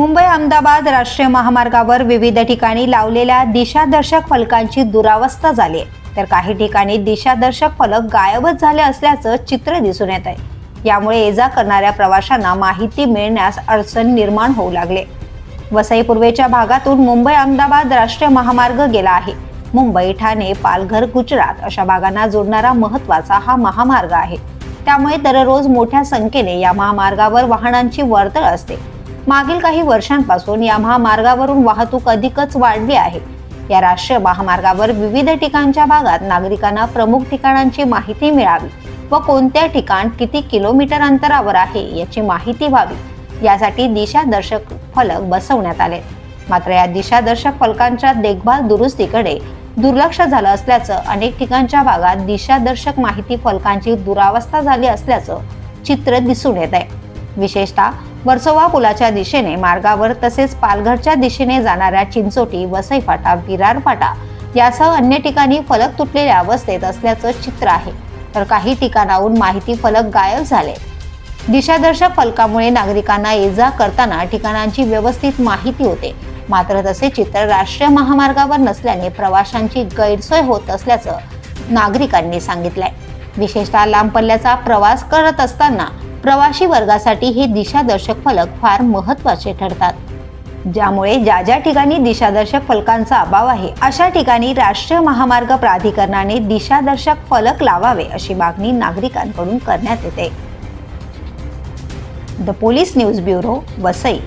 मुंबई अहमदाबाद राष्ट्रीय महामार्गावर विविध ठिकाणी लावलेल्या दिशादर्शक फलकांची दुरावस्था झाली आहे. तर काही ठिकाणी दिशादर्शक फलक गायबच झाले असल्याचं चित्र दिसून येत आहे. यामुळे ये जा करणाऱ्या प्रवाशांना माहिती मिळण्यास अडचण निर्माण होऊ लागले. वसई पूर्वेच्या भागातून मुंबई अहमदाबाद राष्ट्रीय महामार्ग गेला आहे. मुंबई ठाणे पालघर गुजरात अशा भागांना जोडणारा महत्त्वाचा हा महामार्ग आहे. त्यामुळे दररोज मोठ्या संख्येने या महामार्गावर वाहनांची वर्दळ असते. मागील काही वर्षांपासून या महामार्गावरून वाहतूक अधिकच वाढली आहे. या राष्ट्रीय महामार्गावर विविध ठिकाणच्या भागात नागरिकांना प्रमुख ठिकाणांची माहिती मिळावी व कोणत्या ठिकाण किती किलोमीटर अंतरावर आहे याची माहिती व्हावी. यासाठी दिशादर्शक फलक बसवण्यात आले. मात्र या दिशादर्शक फलकांच्या देखभाल दुरुस्तीकडे दुर्लक्ष झालं असल्याचं अनेक ठिकाणच्या भागात दिशादर्शक माहिती फलकांची दुरावस्था झाली असल्याचं चित्र दिसून येत आहे. विशेषतः वर्सोवा पुलाच्या दिशेने मार्गावर तसेच पालघरच्या दिशेने जाणाऱ्या चिंचोटी वसई फाटा विरार फाटा यासह अन्य ठिकाणी फलक तुटलेल्या अवस्थेत असल्याचं चित्र आहे. तर काही ठिकाणाहून माहिती फलक गायब झाले. दिशादर्शक फलकामुळे नागरिकांना ये जा करताना ठिकाणांची व्यवस्थित माहिती होते. मात्र तसे चित्र राष्ट्रीय महामार्गावर नसल्याने प्रवाशांची गैरसोय होत असल्याचं नागरिकांनी सांगितलंय. विशेषतः लांब पल्ल्याचा प्रवास करत असताना प्रवासी वर्गासाठी हे दिशादर्शक फलक फार महत्त्वाचे ठरतात. ज्यामुळे ज्या ज्या ठिकाणी दिशादर्शक फलकांचा अभाव आहे अशा ठिकाणी राष्ट्रीय महामार्ग प्राधिकरणाने दिशादर्शक फलक लावावे अशी मागणी नागरिकांकडून करण्यात येते. The police news bureau Vasai.